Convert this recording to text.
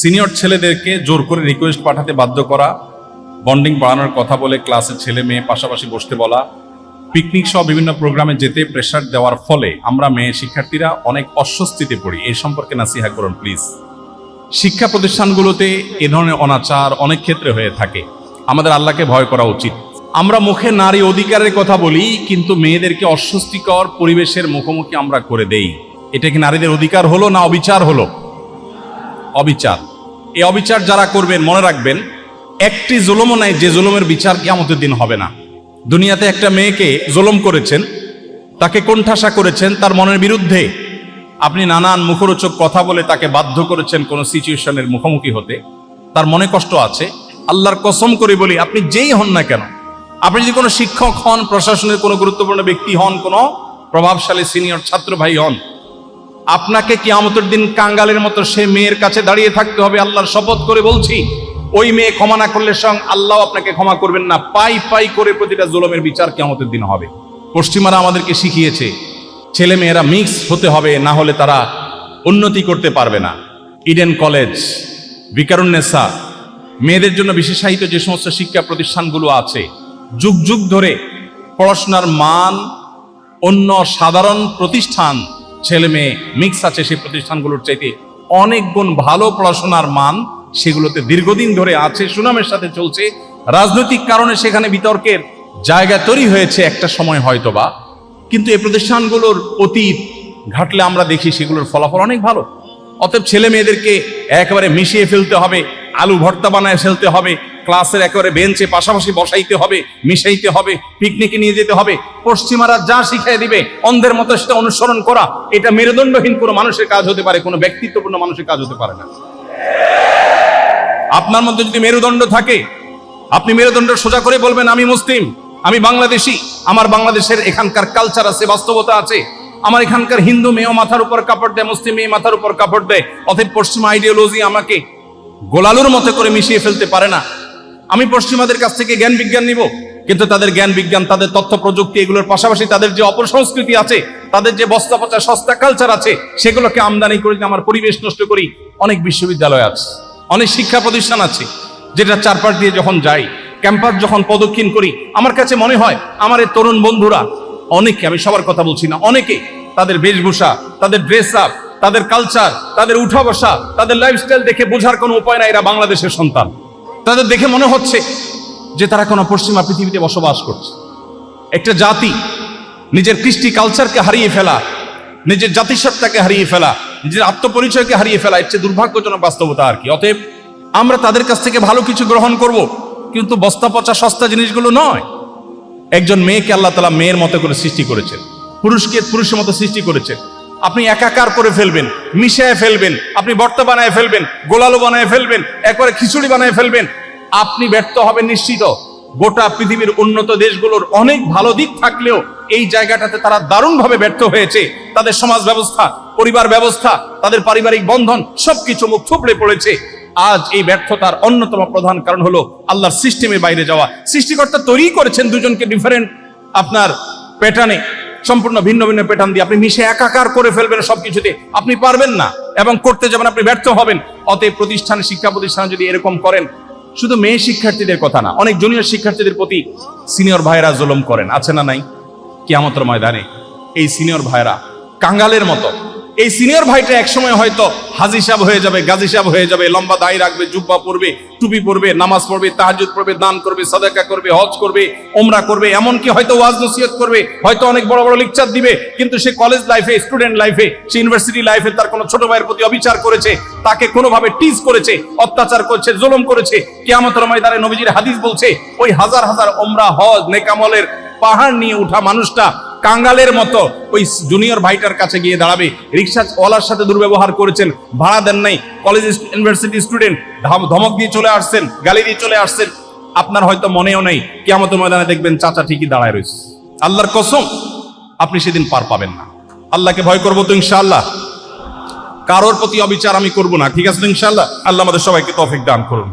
Senior ছেলেদেরকে জোর করে রিকোয়েস্ট পাঠাতে বাধ্য করা বন্ডিং বাড়ানোর কথা বলে ক্লাসের ছেলে মেয়ে পাশাপাশি বসতে বলা পিকনিক সহ বিভিন্ন প্রোগ্রামে যেতে প্রেশার দেওয়ার ফলে আমরা মেয়ে শিক্ষার্থীরা অনেক অস্বস্তিতে পড়ি। এই সম্পর্কে নাসিহা করুন প্লিজ শিক্ষা প্রতিষ্ঠানগুলোতে এ ধরনের অনাচার অনেক ক্ষেত্রে হয়ে থাকে। আমাদের আল্লাহকে ভয় করা উচিত। আমরা মুখে নারী অধিকারের কথা বলি, কিন্তু মেয়েদেরকে অস্বস্তিকর পরিবেশের মুখোমুখি আমরা করে দেই। এটা কি নারীদের অধিকার হলো না অবিচার হলো? অবিচার। এই অবিচার যারা করবেন, মনে রাখবেন, একটি জুলমও নাই যে জুলুমের বিচার কিয়ামতের দিন হবে না। দুনিয়াতে একটা মেয়েকে জুলুম করেছেন, তাকে কোণঠাসা করেছেন, তার মনের বিরুদ্ধে আপনি নানান মুখরোচক কথা বলে তাকে বাধ্য করেছেন কোনো সিচুয়েশনের মুখোমুখি হতে। তার মনে কষ্ট আছে। আল্লাহর কসম করে বলি, আপনি যেই হন না কেন, আপনি যদি কোনো শিক্ষক হন, প্রশাসনের কোনো গুরুত্বপূর্ণ ব্যক্তি হন, কোনো প্রভাবশালী সিনিয়র ছাত্র ভাই হন আপনাকে কি কিয়ামতের দিন কাঙ্গালের মতো সে মেয়ের কাছে দাঁড়িয়ে থাকতে হবে, আল্লাহর শপথ করে বলছি, ওই মেয়ে ক্ষমা না করলে সঙ্গ আল্লাহ আপনাকে ক্ষমা করবেন না। পাই পাই করে প্রতিটা জুলমের বিচার কিয়ামতের দিন হবে। পশ্চিমারা আমাদেরকে শিখিয়েছে ছেলে মেয়েরা মিক্স হতে হবে, না হলে তারা উন্নতি করতে পারবে না। ইডেন কলেজ বিকারুন্নেসা মেয়েদের জন্য বিশেষায়িত যে সমস্ত শিক্ষা প্রতিষ্ঠানগুলো আছে, যুগ যুগ ধরে পড়াশোনার মান অন্য সাধারণ প্রতিষ্ঠান ছেলে মেয়ে মিক্স আছে সেই প্রতিষ্ঠানগুলোর চাইতে। অনেক গুণ ভালো পড়াশোনার মান সেগুলোতে দীর্ঘদিন ধরে আছে, সুনামের সাথে চলছে। রাজনৈতিক কারণে সেখানে বিতর্কের জায়গা তৈরি হয়েছে একটা সময় হয়তোবা। কিন্তু এই প্রতিষ্ঠানগুলোর অতীত ঘাটলে আমরা দেখি সেগুলোর ফলাফল অনেক ভালো। অতএব ছেলে মেয়েদেরকে একেবারে মিশিয়ে ফেলতে হবে। আলু ভর্তা বানায় ফেলতে হবে, ক্লাসের একেবারে বেঞ্চে পাশাপাশি বসাইতে হবে, মিশাইতে হবে পিকনিকে নিয়ে যেতে হবে। পশ্চিমারা যা শিখিয়ে দিবে, অন্ধের মতো সেটা অনুসরণ করা, এটা মেরুদণ্ডহীন কোনো মানুষের কাজ হতে পারে, কোনো ব্যক্তিত্বপূর্ণ মানুষের কাজ হতে পারে না। আপনার মধ্যে যদি মেরুদণ্ড থাকে, আপনি মেরুদণ্ড সোজা করে বলবেন, আমি মুসলিম, আমি বাংলাদেশি, আমার বাংলাদেশের এখানকার কালচার আছে, বাস্তবতা আছে। আমার এখানকার হিন্দু মেয়েও মাথার উপর কাপড় দেয়, মুসলিম মেয়ে মাথার উপর কাপড় দেয়, অতএব পশ্চিমা আইডিওলজি আমাকে গোলালুর মতো করে মিশিয়ে ফেলতে পারে না। আমি পশ্চিমাদের কাছ থেকে জ্ঞান বিজ্ঞান নিব, কিন্তু তাদের জ্ঞান বিজ্ঞান, তাদের তথ্য প্রযুক্তি, এগুলোর পাশাপাশি তাদের যে অপসংস্কৃতি আছে, তাদের যে বস্তা পচা সস্তা কালচার আছে, সেগুলোকে আমদানি করে আমার পরিবেশ নষ্ট করি। অনেক বিশ্ববিদ্যালয় আছে, অনেক শিক্ষা প্রতিষ্ঠান আছে, যেটা চারপাশ দিয়ে যখন যাই, ক্যাম্পাস যখন প্রদক্ষিণ করি, আমার কাছে মনে হয় আমার এই তরুণ বন্ধুরা, অনেকে, আমি সবার কথা বলছি না, অনেকে তাদের বেশভূষা, তাদের ড্রেস আপ তাদের কালচার তাদের উঠা বসা তাদের লাইফস্টাইল দেখে বোঝার কোনো উপায় নাই এরা বাংলাদেশের সন্তান। তাদের দেখে মনে হচ্ছে যে তারা কোনো পশ্চিমা পৃথিবীতে বসবাস করছে। একটা জাতি নিজের কৃষ্টি কালচারকে হারিয়ে ফেলা, নিজের জাতিসত্তাকে হারিয়ে ফেলা, নিজের আত্মপরিচয়কে হারিয়ে ফেলা, এর চেয়ে দুর্ভাগ্যজনক বাস্তবতা আর কি। অতএব আমরা তাদের কাছ থেকে ভালো কিছু গ্রহণ করব, কিন্তু বস্তা পচা সস্তা জিনিসগুলো নয়। একজন মেয়েকে আল্লাহ তালা মেয়ের মতো করে সৃষ্টি করেছেন, পুরুষকে পুরুষের মতো সৃষ্টি করেছেন। আপনি একাকার করে ফেলবেন, মিশায় ফেলবেন, আপনি বর্তা বানায় ফেলবেন, গোলালু বানায় ফেলবেন, একবারে খিচুড়ি বানায় ফেলবেন, আপনি ব্যর্থ হবেন নিশ্চিত। গোটা পৃথিবীর উন্নত দেশগুলোর অনেক ভালো দিক থাকলেও এই জায়গাটাতে তারা দারুণভাবে ব্যর্থ হয়েছে। তাদের সমাজ ব্যবস্থা, পরিবার ব্যবস্থা, তাদের পারিবারিক বন্ধন, সবকিছু মুখ থুবড়ে পড়েছে। আজ এই ব্যর্থতার অন্যতম প্রধান কারণ হলো আল্লাহর সিস্টেমের বাইরে যাওয়া। সৃষ্টিকর্তা তৈরি করেছেন দুজনকে ডিফারেন্ট আপনার প্যাটার্নে সম্পূর্ণ ভিন্ন ভিন্ন প্যাটার্ন দিয়ে আপনি মিশে একাকার করে ফেলবেন সবকিছুতে। আপনি পারবেন না এবং করতে যাবেন, আপনি ব্যর্থ হবেন। অতএব প্রতিষ্ঠান, শিক্ষা প্রতিষ্ঠান যদি এরকম করেন, শুধু মেয়ে শিক্ষার্থীদের কথা না, অনেক জুনিয়র শিক্ষার্থীদের প্রতি সিনিয়র ভাইরা জুলম করেন। আছে না নাই? কিয়ামতের ময়দানে এই সিনিয়র ভাইরা কাঙ্গালের মতো এই সিনিয়র ভাইটা একসময় হয়তো হাজি সাহেব হয়ে যাবে, গাজী সাহেব হয়ে যাবে, লম্বা দায় রাখবে, জুব্বা পরবে, টুপি পরবে, নামাজ পড়বে তাহাজুদ পড়বে, দান করবে, সাদাকা করবে, হজ করবে ওমরা করবে, এমনকি হয়তো ওয়াজ নসিহত করবে, হয়তো অনেক বড় বড় লেকচার দিবে, কিন্তু সে কলেজ লাইফে স্টুডেন্ট লাইফে সে ইউনিভার্সিটি লাইফে তার কোনো ছোট ভাইয়ের প্রতি অবিচার করেছে, তাকে কোনোভাবে টিজ করেছে, অত্যাচার করেছে, জুলুম করেছে, কেয়ামতের ময়দানে নবীজির হাদিস বলছে, ওই হাজার হাজার ওমরা হজ, নেকামলের পাহাড় নিয়ে উঠা মানুষটা কাঙ্গালের মতো ওই জুনিয়র ভাইটার কাছে গিয়ে দাঁড়াবে। রিক্সা ওয়ালার সাথে দুর্ব্যবহার করেছেন, ভাড়া দেন নাই। কলেজ ইউনিভার্সিটি স্টুডেন্ট ধমক দিয়ে চলে আসছেন, গালি দিয়ে চলে আসছেন। আপনার হয়তো মনেও নেই কেমত ময়দানে দেখবেন চাচা ঠিকই দাঁড়ায় রয়েছে। আল্লাহর কসম, আপনি সেদিন পার পাবেন না। আল্লাহকে ভয় করব তো ইনশাআল্লাহ। কারোর প্রতি অবিচার আমি করব না, ঠিক আছে ইনশাআল্লাহ? আল্লাহ আমাদের সবাইকে তৌফিক দান করুন।